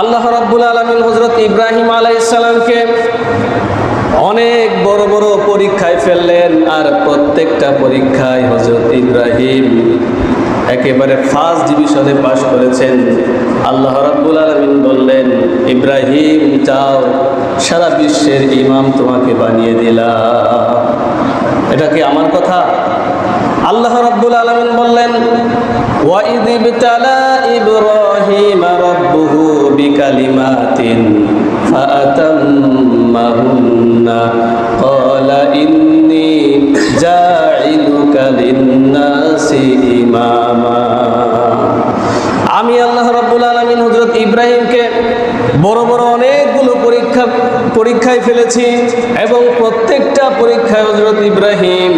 আল্লাহ রাব্বুল আলমিন হজরত ইব্রাহিম আলাইসালামকে অনেক বড় বড় পরীক্ষায় ফেললেন আর প্রত্যেকটা পরীক্ষায় হজরত ইব্রাহিম একেবারে ফার্স্ট ডিভিশনে পাশ করেছেন। আল্লাহ রাব্বুল আলমিন বললেন, ইব্রাহিম, যাও, সারা বিশ্বের ইমাম তোমাকে বানিয়ে দিলাম। এটা কি আমার কথা? আল্লাহ রাব্বুল আলামিন বললেন ওয়াইদ ইব্রাহিম রাব্বুহু বিকালিমাতিন ফাআতাম্মাহুন্না ক্বালা ইন্নী জাইলুকা লিন-নাসি আমি আল্লাহ রাব্বুল আলামিন হযরত ইব্রাহিমকে বড় বড় অনেকগুলো পরীক্ষা, পরীক্ষায় ফেলেছি এবং প্রত্যেকটা পরীক্ষায় হযরত ইব্রাহিম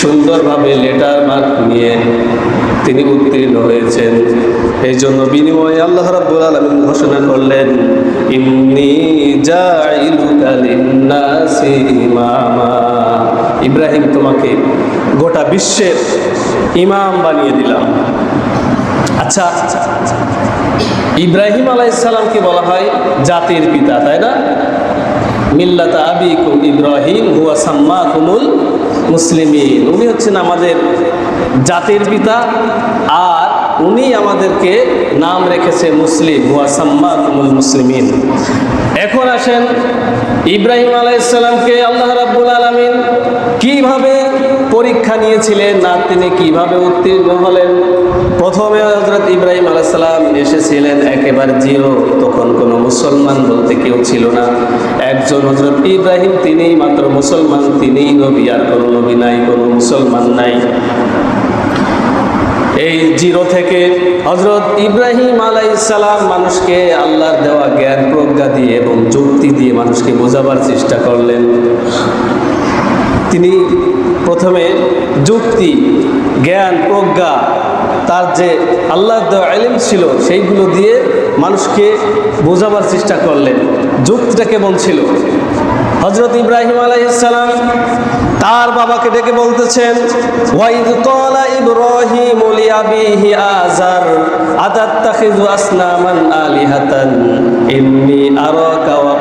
সুন্দরভাবে লেটার মার্ক নিয়ে তিনি উত্তীর্ণ হয়েছেন। এই জন্য বিনিময়ে আল্লাহ রাব্বুল আলামিন ঘোষণা করলেন লিন-নাসি ইমামা। ইব্রাহিম, তোমাকে গোটা বিশ্বের ইমাম বানিয়ে দিলাম। আচ্ছা ইব্রাহিম আলাইসালামকে বলা হয়? জাতির পিতা, তাই না? মিল্লাতা আবিকুম ইব্রাহিম, হুয়া সাম্মা কুমুল মুসলিমিন। উনি হচ্ছেন আমাদের জাতির পিতা আর উনি আমাদেরকে নাম রেখেছে মুসলিম। হুয়া সাম্মা কুমুল মুসলিমিন। এখন আসেন ইব্রাহিম আলাইসাল্লামকে আল্লাহ কীভাবে পরীক্ষা নিয়েছিলেন না তিনি কীভাবে উত্তীর্ণ হলেন? প্রথমে হজরত ইব্রাহিম আলাইসাল্লাম এসেছিলেন একেবারে জিরো। তখন কোনো মুসলমান বলতে কেউ ছিল না। একজন হজরত ইব্রাহিম, তিনিই মাত্র মুসলমান, তিনিই নবী, আর কোনো নবী নাই, কোনো মুসলমান নাই। এই জিরো থেকে হজরত ইব্রাহিম আলাইসালাম মানুষকে আল্লাহর দেওয়া জ্ঞান, প্রজ্ঞা দিয়ে এবং যুক্তি দিয়ে মানুষকে বোঝাবার চেষ্টা করলেন। তিনি প্রথমে যুক্তি, জ্ঞান, প্রজ্ঞা, তার যে আল্লাহর দেওয়া এলিম ছিল সেইগুলো দিয়ে মানুষকে বোঝাবার চেষ্টা করলেন। যুক্তিটা কেমন ছিল? হজরত ইব্রাহিম আলাইসালাম তার বাবাকে ডেকে বলতেছেন, ওয়াইদ ওয়া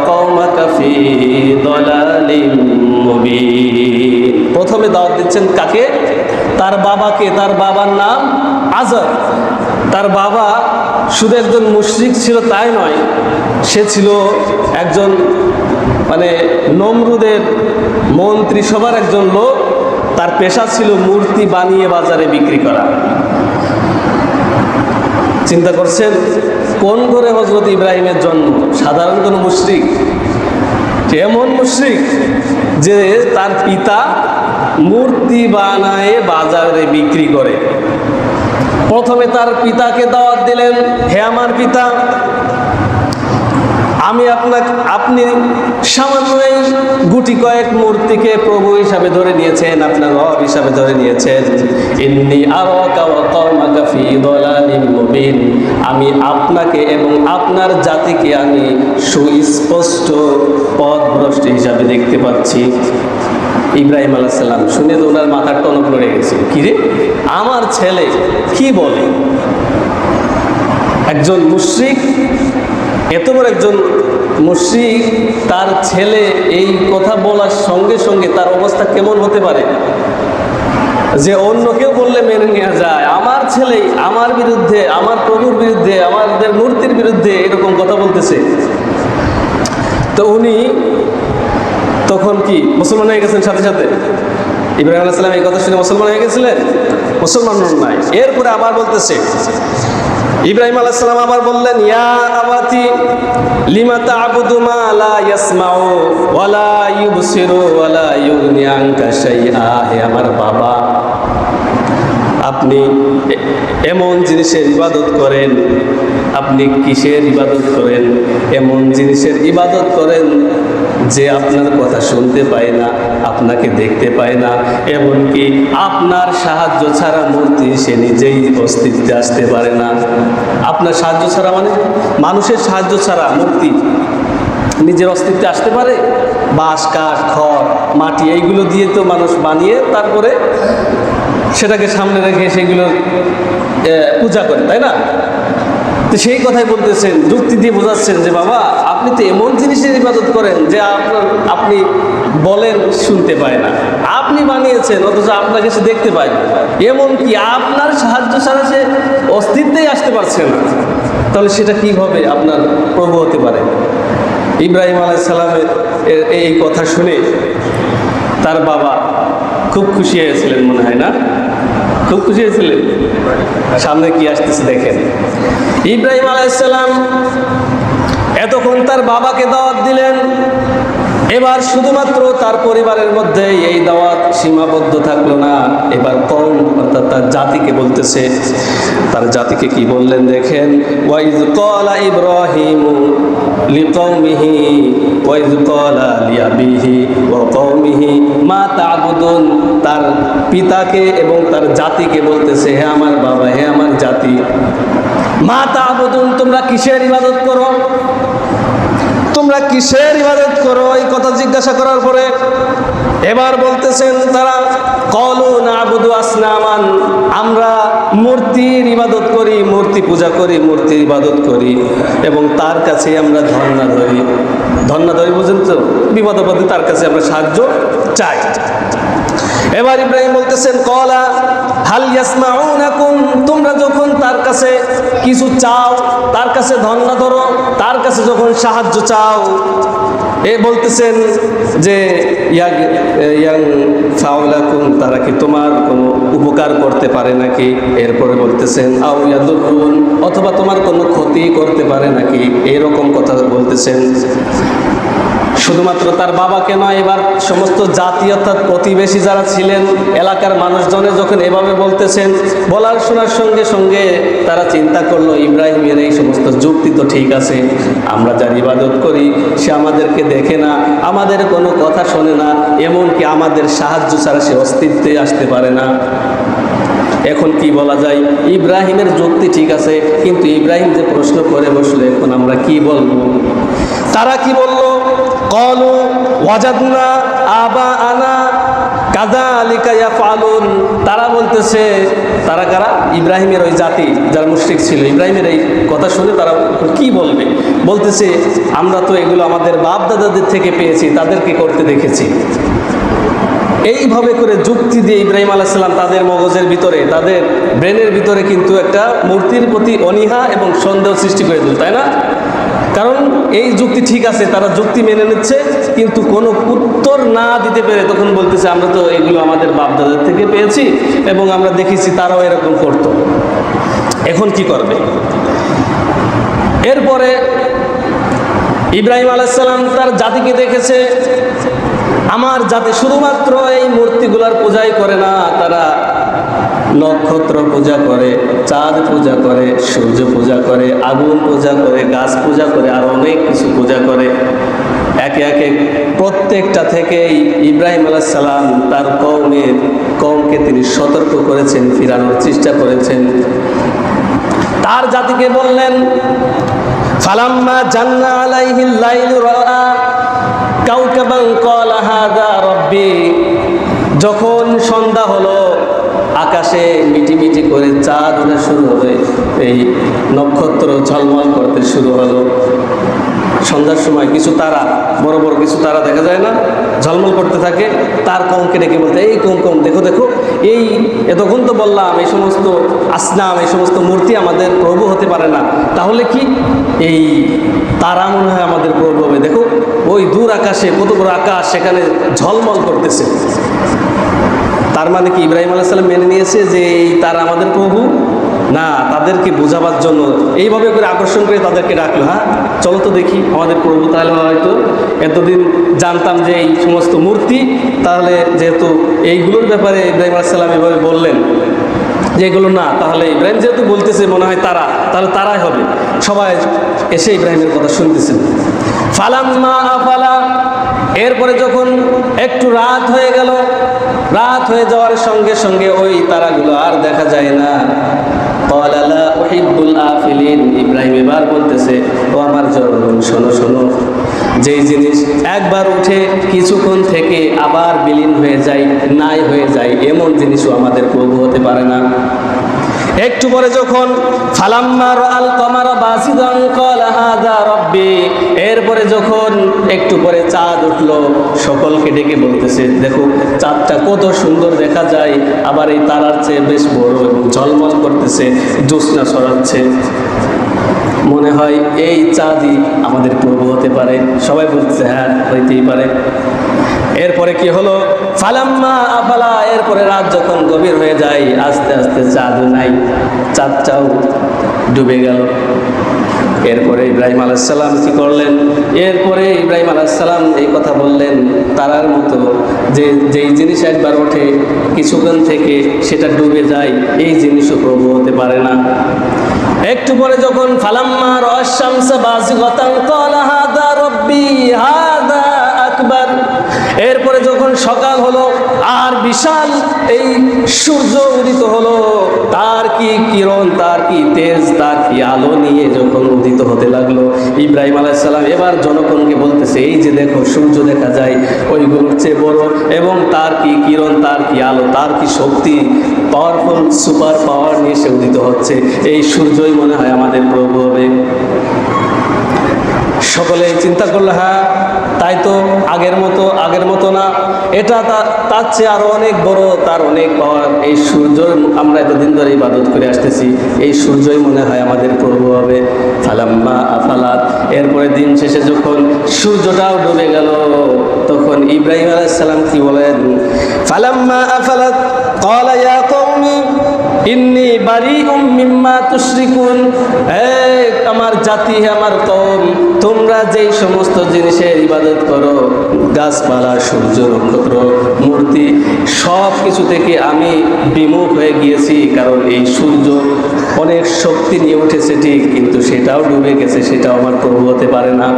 প্রথমে দাওয়াত দিচ্ছেন কাকে? তার বাবাকে। তার বাবার নাম আজর তার বাবা শুধু একজন মুশরিক ছিল তাই নয়, সে ছিল একজন মানে নমরুদের মন্ত্রী সবার একজন লোক। তার পেশা ছিল মূর্তি বানিয়ে বাজারে বিক্রি করা। চিন্তা করছেন, কোন ঘরে হজরত ইব্রাহিমের জন্ম? সাধারণ কোনো মুশরিক? এমন মুশ্রিক যে তার পিতা মূর্তি বানায় বাজারে বিক্রি করে। প্রথমে তার পিতাকে দাওয়াত দিলেন, হে আমার পিতা আমি আপনাকে, আপনি সামান্য এই গুটি কয়েক মূর্তিকে প্রভু হিসাবে ধরে নিয়েছেন, আপনার রব হিসাবে ধরে নিয়েছেন। আমি আপনাকে এবং আপনার জাতিকে আমি সুস্পষ্ট পথভ্রষ্ট হিসাবে দেখতে পাচ্ছি। ইব্রাহিম আলাইসাল্লাম শুনে তো ওনার মাথার টনক লড়ে গেছে। কিরে আমার ছেলে কি বলে? একজন মুশ্রিক এত বড় একজন মুশ্রিক তার ছেলে এই কথা বলার সঙ্গে সঙ্গে তার অবস্থা কেমন হতে পারে? যে অন্য কেউ বললে মেনে নেওয়া যায়। আমার ছেলে আমার বিরুদ্ধে, আমার প্রভুর বিরুদ্ধে, আমাদের মূর্তির বিরুদ্ধে এরকম কথা বলতেছে। তো উনি তখন কি, মুসলমান হয়ে গেছেন সাথে সাথে? ইব্রাহিম আলাইসালাম এই কথা শুনে মুসলমান হয়ে গেছিলেন? মুসলমান নাই। এরপরে আবার বলতেছে ইব্রাহিম আলাইসালাম আবার বললেন, ইয়া আবাতি, লিমা তা'বুদু মা লা ইয়াসমাউ ওয়ালা ইউবসিরু ওয়ালা ইউগনি আনকা শাইআ? হে আমার বাবা, আপনি এমন জিনিসের ইবাদত করেন, আপনি কিসের ইবাদত করেন? এমন জিনিসের ইবাদত করেন যে আপনার কথা শুনতে পায় না, আপনাকে দেখতে পায় না, এমনকি আপনার সাহায্য ছাড়া মূর্তি সে নিজেই অস্তিত্বে আসতে পারে না। আপনার সাহায্য ছাড়া মানে? মানুষের সাহায্য ছাড়া মূর্তি নিজের অস্তিত্বে আসতে পারে? বাঁশ, কাঠ, খড়, মাটি, এইগুলো দিয়ে তো মানুষ বানিয়ে তারপরে সেটাকে সামনে রেখে সেগুলো পূজা করে, তাই না? তো সেই কথাই বলতেছেন, যুক্তি দিয়ে বোঝাচ্ছেন যে, বাবা আপনি তো এমন জিনিসের ইবাদত করেন যে আপনার, আপনি বলেন, শুনতে পায় না। আপনি বানিয়েছেন, অথচ আপনাকে সে দেখতে পায় না। এমনকি আপনার সাহায্য ছাড়া সে অস্তিত্বেই আসতে পারছে না। তাহলে সেটা কীভাবে আপনার প্রভু হতে পারে? ইব্রাহিম আলাইসাল্লামের এই কথা শুনে তার বাবা খুব খুশি হয়েছিলেন মনে হয় না? খুব খুশি হয়েছিলেন? সামনে কি আসতেছে দেখেন। ইব্রাহিম আলাইসাল্লাম এতক্ষণ তার বাবাকে দাওয়াত দিলেন। এবার শুধুমাত্র তার পরিবারের মধ্যে এই দাওয়াত সীমাবদ্ধ থাকল না। এবার কম অর্থাৎ তার জাতিকে বলতেছে। তার জাতিকে কি বললেন দেখেন? ওয়াইজ কলা ইব্রাহিম লিকৌমিহি ওয়াইজ কলা লিয়াবিহি ওয়া কৌমিহি মা তাবুদুন। তার পিতাকে এবং তার জাতিকে বলতেছে, হে আমার বাবা, হে আমার জাতি, মা তাবুদুন, তোমরা কিসের ইবাদত করো? তোমরা কিসের ইবাদত করো? এই কথা জিজ্ঞাসা করার পরে এবার বলতেছেন তারা, কলু না আবুদু আসনামান, আমরা মূর্তির ইবাদত করি, মূর্তি পূজা করি, মূর্তির ইবাদত করি এবং তার কাছে আমরা ধর্ণা ধরি। ধর্ণা ধরি বুঝেন তো? বিপদ আপদে তার কাছে আমরা সাহায্য চাই। এবার ইব্রাহিম বলতেছেন, কলা হাল ইয়াসমাউনাকুম, তোমরা যখন তার কাছে কিছু চাও, তার কাছে ধন্য ধরো, তার কাছে যখন সাহায্য চাও, এ বলতেছেন যে ইয়াং তারা কি তোমার কোনো উপকার করতে পারে নাকি? এরপরে বলতেছেন আউ ইয়াদুরুন, অথবা তোমার কোনো ক্ষতি করতে পারে নাকি? এরকম কথা বলতেছেন। শুধুমাত্র তার বাবাকে নয়, এবার সমস্ত জাতি অর্থাৎ প্রতিবেশী যারা ছিলেন, এলাকার মানুষজনে যখন এভাবে বলতেছেন, বলার শোনার সঙ্গে সঙ্গে তারা চিন্তা করল, ইব্রাহিমের এই সমস্ত যুক্তি তো ঠিক আছে, আমরা যার ইবাদত করি, সে আমাদেরকে দেখে না, আমাদের কোনো কথা শোনে না, এমনকি আমাদের সাহায্য ছাড়া সে অস্তিত্বে আসতে পারে না। এখন কি বলা যায়? ইব্রাহিমের যুক্তি ঠিক আছে, কিন্তু ইব্রাহিম যে প্রশ্ন করে বসল, এখন আমরা কি বলব? তারা কি বলল? কলু ওয়াজাদনা আবা আনা কাদা আলিকা ফালুন তারা বলতেছে, তারা কারা? ইব্রাহিমের ওই জাতি যারা মুশরিক ছিল। ইব্রাহিমের এই কথা শুনে তারা কি বলবে? বলতেছে, আমরা তো এগুলো আমাদের বাপ দাদাদের থেকে পেয়েছি, তাদেরকে করতে দেখেছি। এইভাবে করে যুক্তি দিয়ে ইব্রাহিম আলাইসাল্লাম তাদের মগজের ভিতরে, তাদের ব্রেনের ভিতরে কিন্তু একটা মূর্তির প্রতি অনীহা এবং সন্দেহ সৃষ্টি করে দিল, তাই না? কারণ এই যুক্তি ঠিক আছে, তারা যুক্তি মেনে নিচ্ছে, কিন্তু কোনো উত্তর না দিতে পেরে তখন বলতেছে, আমরা তো এগুলো আমাদের বাপদাদার থেকে পেয়েছি এবং আমরা দেখেছি তারাও এরকম করতো। এখন কি করবে? এরপরে ইব্রাহিম আলাইসাল্লাম তার জাতিকে দেখেছে, আমার জাতি শুধুমাত্র এই মূর্তিগুলার পূজাই করে না, তারা নক্ষত্র পূজা করে, চাঁদ পূজা করে, সূর্য পূজা করে, আগুন পূজা করে, গাছ পূজা করে, আর অনেক কিছু পূজা করে। একে একে প্রত্যেকটা থেকেই ইব্রাহিম আলাইসাল্লাম তার কৌমের কৌমকে তিনি সতর্ক করেছেন, ফিরানোর চেষ্টা করেছেন। তার জাতিকে বললেন, ফালাম্মা জান্না আলাইহিল লাইলু রাআ, কাউকাবান ক্বালা হাযা রাব্বি। যখন সন্ধ্যা হলো আকাশে মিটি মিটি করে চাঁদ ওঠা শুরু হবে। এই নক্ষত্র ঝলমল করতে শুরু হলো। সন্ধ্যার সময় কিছু তারা, বড় বড় কিছু তারা দেখা যায় না, ঝলমল করতে থাকে। তার কমকে ডেকে বলতে, এই কম কম দেখো দেখো, এই এতক্ষণ তো বললাম, এই সমস্ত আসনাম, এই সমস্ত মূর্তি আমাদের প্রভু হতে পারে না। তাহলে কি? এই তারা মনে হয় আমাদের প্রভু হবে। দেখো, ওই দূর আকাশে কত বড় আকাশ, সেখানে ঝলমল করতেছে। তার মানে কি? ইব্রাহিম আলাইসাল্লাম মেনে নিয়েছে যে এই তারা আমাদের প্রভু। না, তাদেরকে বোঝাবার জন্য এইভাবে করে আকর্ষণ করে তাদেরকে ডাকলো হ্যাঁ? চলো তো দেখি আমাদের প্রভু তাহলে হয়তো এতদিন জানতাম যে এই সমস্ত মূর্তি, তাহলে যেহেতু এইগুলোর ব্যাপারে ইব্রাহিম আলাইসাল্লাম এভাবে বললেন যে এগুলো না, তাহলে ইব্রাহিম যেহেতু বলতেছে মনে হয় তারা, তাহলে তারাই হবে। সবাই এসে ইব্রাহিমের কথা শুনতেছেন ফালাম্মা আফালা এরপরে যখন একটু রাত হয়ে গেল, রাত হয়ে যাওয়ার সঙ্গে সঙ্গে ওই তারাগুলো আর দেখা যায় না। ইব্রাহিম এবার বলতেছে, ও আমার জনগণ, শোনো শোনো। যেই জিনিস একবার উঠে কিছুক্ষণ থেকে আবার বিলীন হয়ে যায়, নাই হয়ে যায়, এমন জিনিসও আমাদের প্রভু হতে পারে না। একটু পরে যখন, ফালাম্মা আল কমার বাসিদান ক্বালা হাযা রব্বি, এরপরে যখন একটু পরে চাঁদ উঠল, সকলকে ডেকে বলতেছে, দেখো, চাঁদটা কত সুন্দর দেখা যায়, আবার এই তারার চেয়ে বেশ বড় এবং ঝলমল করতেছে, জ্যোৎস্না সরাচ্ছে মনে হয় এই চাঁদই আমাদের পূর্ব হতে পারে। সবাই বলতেছে হ্যাঁ হইতেই পারে। এরপরে কি হলো? ফালাম্মা আফালা, এরপরে রাত যখন গভীর হয়ে যায়, আস্তে আস্তে চাঁদ নাই চাঁদটাও ডুবে গেল। এরপরে ইব্রাহিম আলাইসাল্লাম কি করলেন? এরপরে ইব্রাহিম আলাইসাল্লাম এই কথা বললেন, তারার মতো যে, যেই জিনিস একবার ওঠে, কিছুক্ষণ থেকে সেটা ডুবে যায়, এই জিনিসও প্রভু হতে পারে না। একটু পরে যখন ফালাম্মা রশামসা বাজিগাতান ক্বালা হাদা রব্বি যখন সকাল হলো আর বিশাল এই সূর্য উদিত হলো। তার কি কিরণ, তার কি তেজ, তার কি আলো নিয়ে যখন উদিত হতে লাগল, ইব্রাহিম আলাইসাল্লাম এবার জনগণকে বলতেছে, এই যে দেখো, সূর্য দেখা যায় ওইগুলোর চেয়ে বড় এবং তার কি কিরণ, তার কি আলো, তার কি শক্তি পাওয়ারফুল সুপার পাওয়ার নিয়ে সে উদিত হচ্ছে। এই সূর্যই মনে হয় আমাদের প্রভু হবে। সকলে চিন্তা করলে হ্যাঁ তাই তো আগের মতো আগের মতো না। এটা তার চেয়ে আরও অনেক বড়, তার অনেক পাওয়ার। এই সূর্য আমরা এতদিন ধরে ইবাদত করে আসতেছি। এই সূর্যই মনে হয় আমাদের প্রভু হবে। ফালাম্মা আফালাত। এরপরে দিন শেষে যখন সূর্যটাও ডুবে গেল, তখন ইব্রাহিম আলাইসালাম কি বলেন? ফালাম্মা আফালাত ইন্নি বাড়ি মিম্মা তুশরিকুন। আমার জাতি আমার কম তোমরা যেই সমস্ত জিনিসের ইবাদত করো, গাছপালা, সূর্য নক্ষত্র, মূর্তি, সব কিছু থেকে আমি বিমুখ হয়ে গিয়েছি, কারণ এই সূর্য অনেক শক্তি নিয়ে উঠেছে ঠিক, কিন্তু সেটাও ডুবে গেছে, সেটাও আমার প্রভু হতে পারে না।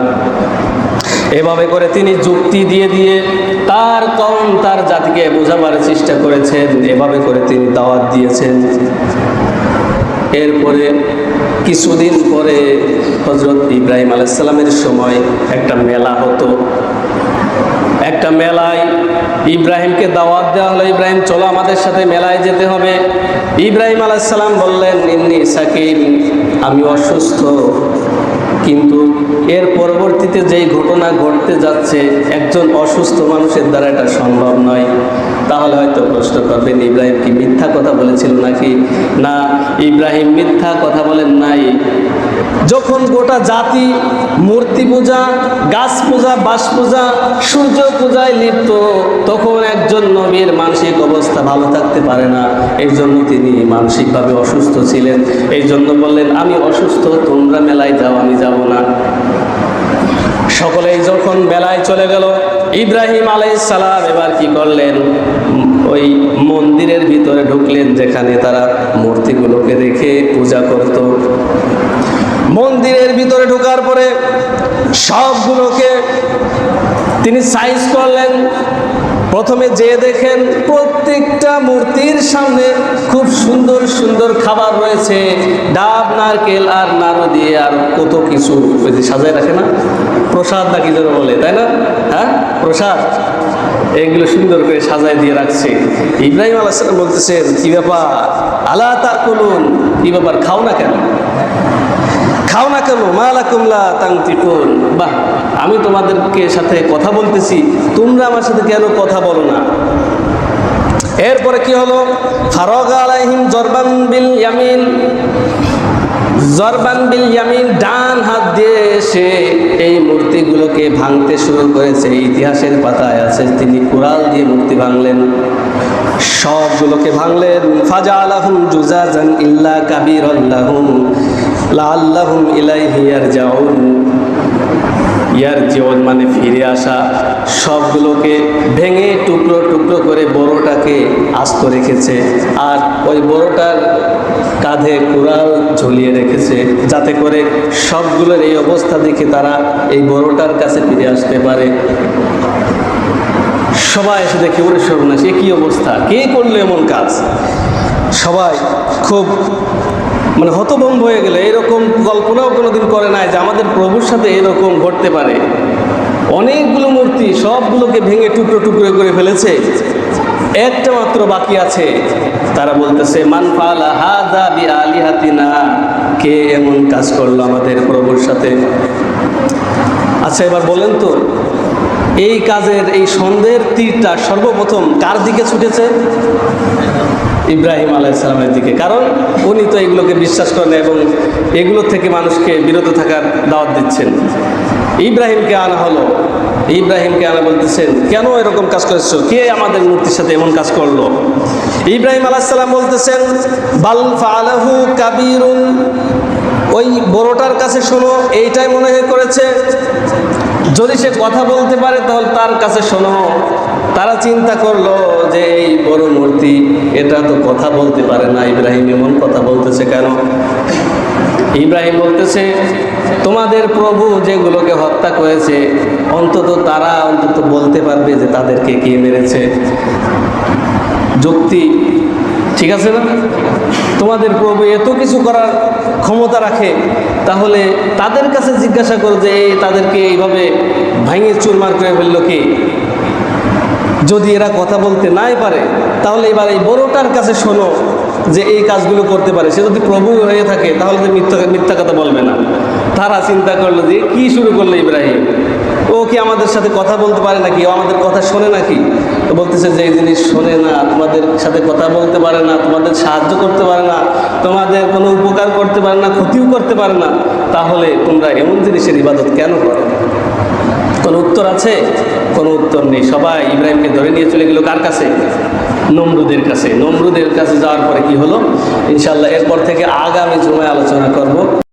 এভাবে করে তিনি যুক্তি দিয়ে দিয়ে তার কম তার জাতিকে বোঝাবার চেষ্টা করেছেন। এভাবে করে তিনি দাওয়াত দিয়েছেন। এরপরে কিছুদিন পরে হজরত ইব্রাহিম আলাইসাল্লামের সময় একটা মেলা হতো। একটা মেলায় ইব্রাহিমকে দাওয়াত দেওয়া হলো। ইব্রাহিম, চলো আমাদের সাথে মেলায় যেতে হবে। ইব্রাহিম আলাইসাল্লাম বললেন, ইন্নি সাকিম আমি অসুস্থ। কিন্তু এর পরবর্তীতে যেই ঘটনা ঘটতে যাচ্ছে, একজন অসুস্থ মানুষের দ্বারা এটা সম্ভব নয়। তাহলে হয়তো প্রশ্ন করবেন, ইব্রাহিম কি মিথ্যা কথা বলেছিল নাকি? না, ইব্রাহিম মিথ্যা কথা বলেন নাই। যখন গোটা জাতি মূর্তি পূজা, গাছ পূজা বাস পূজা, সূর্য পূজায় লিপ্ত, তখন একজন নবীর মানসিক অবস্থা ভালো থাকতে পারে না। এই জন্য তিনি মানসিকভাবে অসুস্থ ছিলেন। এই জন্য বললেন, আমি অসুস্থ, তোমরা মেলায় যাও, আমি যাব না। সকলেই যখন মেলায় চলে গেল, ইব্রাহিম আলাইসালাম এবার কি করলেন? ওই মন্দিরের ভিতরে ঢুকলেন, যেখানে তারা মূর্তিগুলোকে রেখে পূজা করত। মন্দিরের ভিতরে ঢোকার পরে সবগুলোকে তিনি সাইজ করলেন। প্রথমে যে দেখেন প্রত্যেকটা মূর্তির সামনে খুব সুন্দর সুন্দর খাবার রয়েছে। ডাব, নারকেল আর নাড়ু দিয়ে আর কত কিছু সাজায় রাখে না? প্রসাদ নাকি যেন বলে, তাই না? হ্যাঁ? প্রসাদ? এগুলো সুন্দর করে সাজায় দিয়ে রাখছে। ইব্রাহিম আলাহ বলতেছেন, কি ব্যাপার? আলা তা করুন কি ব্যাপার? খাও না কেন? খাও না কেন? মালা কুমলা তাংতিকুন। বাহ, আমি তোমাদেরকে সাথে কথা বলতেছি, তোমরা আমার সাথে কেন কথা বলো না? এরপরে কি হলো? ফারগ আলাইহিম জরবান বিল ইয়ামিন। জরবান বিল ইয়ামিন ডান হাত দিয়ে সে এই মূর্তিগুলোকে ভাঙতে শুরু করেছে। ইতিহাসের পাতায় আছে, তিনি কুরাল দিয়ে মূর্তি ভাঙলেন। সবগুলোকে ভাঙলেন। ফাজা আলাহুম জুজাজান ইল্লা কাবির আল্লাহুম লাল্লাহুম ইলাইহি ইয়ার জীবন মানে ফিরে আসা। সবগুলোকে ভেঙে টুকরো টুকরো করে বড়টাকে আস্ত রেখেছে আর ওই বড়টার কাঁধে কুড়াল ঝুলিয়ে রেখেছে যাতে করে সবগুলোর এই অবস্থা দেখে তারা এই বড়টার কাছে ফিরে আসতে পারে। সবাই এসে দেখে ওরে সর্বনাশ, এ কী অবস্থা? কে করল এমন কাজ? সবাই খুব মানে হতভম্ব হয়ে গেলে এরকম কল্পনাও কোনোদিন করে নাই যে আমাদের প্রভুর সাথে এরকম ঘটতে পারে। অনেকগুলো মূর্তি সবগুলোকে ভেঙে টুকরো টুকরো করে ফেলেছে। একটা মাত্র বাকি আছে। তারা বলতেছে, মান হাদা বি কে এমন কাজ করল আমাদের প্রভুর সাথে? আচ্ছা এবার বলেন তো, এই কাজের, এই সন্দেহের তীরটা সর্বপ্রথম কার দিকে ছুটেছে? ইব্রাহিম আলাইসালামের দিকে। কারণ উনি তো এগুলোকে বিশ্বাস করেন এবং এগুলো থেকে মানুষকে বিরত থাকার দাওয়াত দিচ্ছেন। ইব্রাহিমকে আনা হলো। ইব্রাহিমকে আনা বলতেছেন, কেন এরকম কাজ করেছ? কে আমাদের মূর্তির সাথে এমন কাজ করল? ইব্রাহিম আলাইসাল্লাম বলতেছেন, বাল ফালাহু কাবিরুন। ওই বড়টার কাছে শোনো, এইটাই মনে হয় করেছে। যদি সে কথা বলতে পারে, তাহলে তার কাছে শোনো। তারা চিন্তা করল যে এই বড় মূর্তি, এটা তো কথা বলতে পারে না, ইব্রাহিম এমন কথা বলতেছে কেন? ইব্রাহিম বলতেছে, তোমাদের প্রভু যেগুলোকে হত্যা করেছে, অন্তত তারা অন্তত বলতে পারবে যে তাদেরকে কে মেরেছে। যুক্তি, ঠিক আছে না? তোমাদের প্রভু এত কিছু করার ক্ষমতা রাখে, তাহলে তাদের কাছে জিজ্ঞাসা করো যে তাদেরকে এইভাবে ভাঙে চুরমার করে ফেলল কি? যদি এরা কথা বলতে নাই পারে, তাহলে এবার এই বড়টার কাছে শোনো যে এই কাজগুলো করতে পারে। সে যদি প্রভু হয়ে থাকে, তাহলে তো মিথ্যা মিথ্যা কথা বলবে না। তারা চিন্তা করল যে, কি শুরু করল ইব্রাহিম? ও কি আমাদের সাথে কথা বলতে পারে নাকি? ও আমাদের কথা শোনে নাকি? তো বলতেছে যে, এই জিনিস শোনে না, তোমাদের সাথে কথা বলতে পারে না, তোমাদের সাহায্য করতে পারে না, তোমাদের কোনো উপকার করতে পারে না, ক্ষতিও করতে পারে না। তাহলে তোমরা এমন জিনিসের ইবাদত কেন করো? কোনো উত্তর আছে? কোনো উত্তর নেই। সবাই ইব্রাহিমকে ধরে নিয়ে চলে গেল কার কাছে? নমরুদের কাছে। নমরুদের কাছে যাওয়ার পরে কি হলো? ইনশাল্লাহ এরপর থেকে আগামী জুমায় আলোচনা করব।